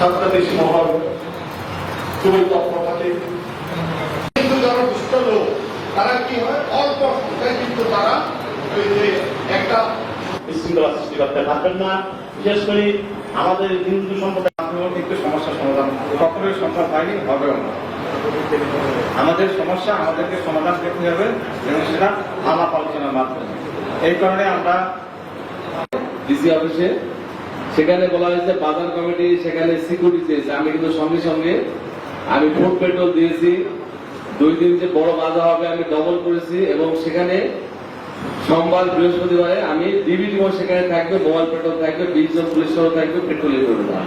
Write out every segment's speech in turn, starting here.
ছাত্রাদেশী মহল খুবই তৎপর থাকে কিন্তু যারা দুষ্ট লোক তারা কি হয়? অল্প সংখ্যায় কিন্তু তারা ওই যে একটা বিশৃঙ্খলা সৃষ্টি করতে পারবেন না। বিশেষ করে আমাদের হিন্দু সম্প্রদায় মাধ্যমেও কিন্তু সমস্যা সমাধান কখনোই সম্ভব হয়নি হবেও না। আমাদের সমস্যা আমাদেরকে সমাধান করতে হবে এবং সেটা আলাপ আলোচনার মাধ্যমে। এই কারণে আমরা ডিসি অফিসে সেখানে বলা হয়েছে বাজার কমিটি, সেখানে সিকিউরিটি চেয়েছে আমি কিন্তু সঙ্গে সঙ্গে আমি ফুড পেট্রোল দিয়েছি। দুই দিন যে বড় বাজার হবে আমি ডবল করেছি এবং সেখানে সোমবার, বৃহস্পতিবারে আমি ডিবিটি সেখানে থাকবে মোবাইল পেট্রোল থাকবে বিশ জন পুলিশ থাকবে পেট্রোলিং করবে না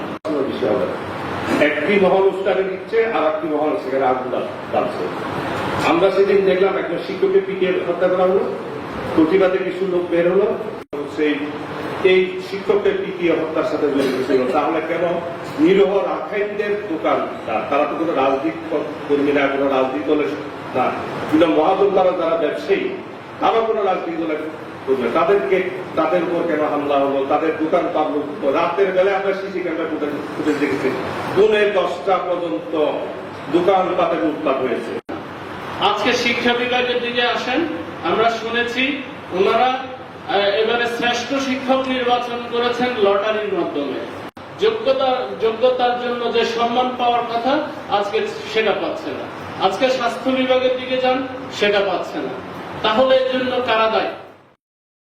একটি মহল উস্কানি দিচ্ছে আর একটি মহল সেখানে আগুন ডালছে আমরা সেদিন দেখলাম একজন শিক্ষককে পিটিয়ে হত্যা করা হলো। প্রতিবাদে কিছু লোক বের হলো। এই শিক্ষককে পিটিয়ে হত্যার সাথে জড়িত ছিল। তাহলে কেন নিরহ রাখাইনদের দোকান তারা তো কোনো রাজনীতি কর্মী না, কোনো রাজনীতি দলের না। কিন্তু মহাজন তারা, যারা ব্যবসায়ী আবার কোনো রাজনীতি দলের কর্মী তাদেরকে, তাদের উপর কেন হামলা হলো? তাদের দোকান পাবলো রাতের বেলায় আমরা সিসি ক্যামেরা ফুটেজ দেখেছি। পুনে দশটা পর্যন্ত দোকান পাতের উৎপাদ হয়েছে। আজকে শিক্ষা বিভাগের দিকে আসেন। আমরা শুনেছি ওনারা এবারে শ্রেষ্ঠ শিক্ষক নির্বাচন করেছেন লটারির মাধ্যমে। যোগ্যতা, যোগ্যতার জন্য যে সম্মান পাওয়ার কথা আজকে সেটা পাচ্ছে না। আজকে স্বাস্থ্য বিভাগের দিকে যান, সেটা পাচ্ছে না। তাহলে এর জন্য কারা দায়ী?